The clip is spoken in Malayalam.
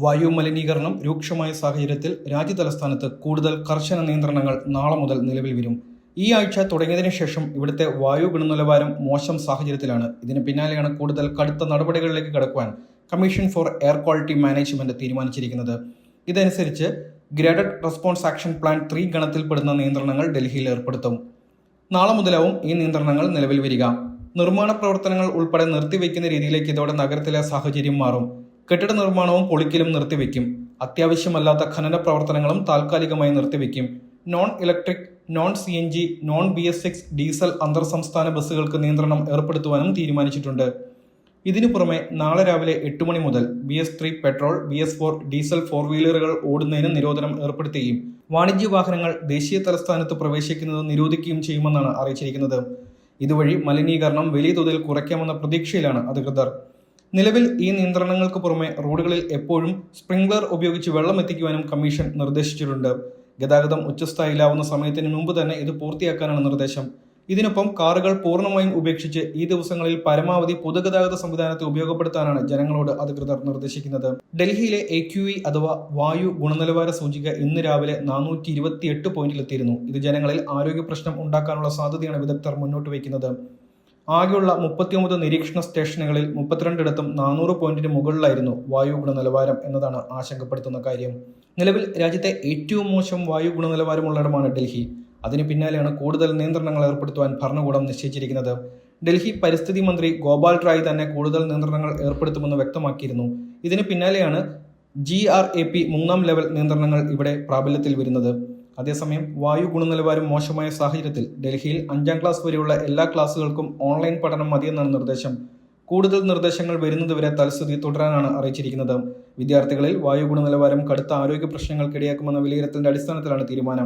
വായു മലിനീകരണം രൂക്ഷമായ സാഹചര്യത്തിൽ രാജ്യതലസ്ഥാനത്ത് കൂടുതൽ കർശന നിയന്ത്രണങ്ങൾ നാളെ മുതൽ നിലവിൽ വരും. ഈ ആഴ്ച തുടങ്ങിയതിനു ശേഷം ഇവിടുത്തെ വായു ഗുണനിലവാരം മോശം സാഹചര്യത്തിലാണ്. ഇതിന് പിന്നാലെയാണ് കൂടുതൽ കടുത്ത നടപടികളിലേക്ക് കടക്കുവാൻ commission for air quality management തീരുമാനിച്ചിരിക്കുന്നത്. ഇതനുസരിച്ച് graded response action plan three ഗണത്തിൽപ്പെടുന്ന നിയന്ത്രണങ്ങൾ ഡൽഹിയിൽ ഏർപ്പെടുത്തും. നാളെ മുതലാവും ഈ നിയന്ത്രണങ്ങൾ നിലവിൽ വരിക. നിർമ്മാണ പ്രവർത്തനങ്ങൾ ഉൾപ്പെടെ നിർത്തിവെക്കുന്ന രീതിയിലേക്ക് ഇതോടെ നഗരത്തിലെ സാഹചര്യം മാറും. കെട്ടിട നിർമ്മാണവും പൊളിക്കലും നിർത്തിവെക്കും. അത്യാവശ്യമല്ലാത്ത ഖനന പ്രവർത്തനങ്ങളും താൽക്കാലികമായി നിർത്തിവെക്കും. Non electric non C N G non B S six diesel അന്തർ സംസ്ഥാന ബസ്സുകൾക്ക് നിയന്ത്രണം ഏർപ്പെടുത്തുവാനും തീരുമാനിച്ചിട്ടുണ്ട്. ഇതിനു പുറമെ നാളെ രാവിലെ എട്ട് മണി മുതൽ B S three petrol B S four diesel four വീലറുകൾ ഓടുന്നതിന് നിരോധനം ഏർപ്പെടുത്തുകയും വാണിജ്യ വാഹനങ്ങൾ ദേശീയ തലസ്ഥാനത്ത് പ്രവേശിക്കുന്നത് നിരോധിക്കുകയും ചെയ്യുമെന്നാണ് അറിയിച്ചിരിക്കുന്നത്. ഇതുവഴി മലിനീകരണം വലിയ തോതിൽ കുറയ്ക്കാമെന്ന പ്രതീക്ഷയിലാണ് അധികൃതർ. നിലവിൽ ഈ നിയന്ത്രണങ്ങൾക്ക് പുറമെ റോഡുകളിൽ എപ്പോഴും സ്പ്രിംഗ്ലർ ഉപയോഗിച്ച് വെള്ളം എത്തിക്കുവാനും കമ്മീഷൻ നിർദ്ദേശിച്ചിട്ടുണ്ട്. ഗതാഗതം ഉച്ചസ്ഥായിലാവുന്ന സമയത്തിന് മുമ്പ് തന്നെ ഇത് പൂർത്തിയാക്കാനാണ് നിർദ്ദേശം. ഇതിനൊപ്പം കാറുകൾ പൂർണമായും ഉപേക്ഷിച്ച് ഈ ദിവസങ്ങളിൽ പരമാവധി പൊതുഗതാഗത സംവിധാനത്തെ ഉപയോഗപ്പെടുത്താനാണ് ജനങ്ങളോട് അധികൃതർ നിർദ്ദേശിക്കുന്നത്. ഡൽഹിയിലെ എ ക്യു ഇ അഥവാ വായു ഗുണനിലവാര സൂചിക ഇന്ന് രാവിലെ നാനൂറ്റി ഇരുപത്തിയെട്ട് പോയിന്റിലെത്തിയിരുന്നു ഇത് ജനങ്ങളിൽ ആരോഗ്യ പ്രശ്നം ഉണ്ടാക്കാനുള്ള സാധ്യതയാണ് വിദഗ്ധർ മുന്നോട്ട് വയ്ക്കുന്നത്. ആകെയുള്ള മുപ്പത്തിയൊമ്പത് നിരീക്ഷണ സ്റ്റേഷനുകളിൽ മുപ്പത്തിരണ്ടിടത്തും നാനൂറ് പോയിന്റിന് മുകളിലായിരുന്നു വായു ഗുണനിലവാരം എന്നതാണ് ആശങ്കപ്പെടുത്തുന്ന കാര്യം. നിലവിൽ രാജ്യത്തെ ഏറ്റവും മോശം വായു ഗുണനിലവാരമുള്ളിടമാണ് ഡൽഹി. അതിന് പിന്നാലെയാണ് കൂടുതൽ നിയന്ത്രണങ്ങൾ ഏർപ്പെടുത്തുവാൻ ഭരണകൂടം നിശ്ചയിച്ചിരിക്കുന്നത്. ഡൽഹി പരിസ്ഥിതി മന്ത്രി ഗോപാൽ റായ് തന്നെ കൂടുതൽ നിയന്ത്രണങ്ങൾ ഏർപ്പെടുത്തുമെന്ന് വ്യക്തമാക്കിയിരുന്നു. ഇതിന് പിന്നാലെയാണ് ജി ആർ എ പി മൂന്നാം ലെവൽ നിയന്ത്രണങ്ങൾ ഇവിടെ പ്രാബല്യത്തിൽ വരുന്നത്. അതേസമയം വായു ഗുണനിലവാരം മോശമായ സാഹചര്യത്തിൽ ഡൽഹിയിൽ അഞ്ചാം ക്ലാസ് വരെയുള്ള എല്ലാ ക്ലാസുകൾക്കും ഓൺലൈൻ പഠനം മതിയെന്നാണ് നിർദ്ദേശം. കൂടുതൽ നിർദ്ദേശങ്ങൾ വരുന്നതുവരെ തൽസ്ഥിതി തുടരാനാണ് അറിയിച്ചിരിക്കുന്നത്. വിദ്യാർത്ഥികളിൽ വായു ഗുണനിലവാരം കടുത്ത ആരോഗ്യ പ്രശ്നങ്ങൾക്കിടയാക്കുമെന്ന വിലയിരുത്തലിന്റെ അടിസ്ഥാനത്തിലാണ് തീരുമാനം.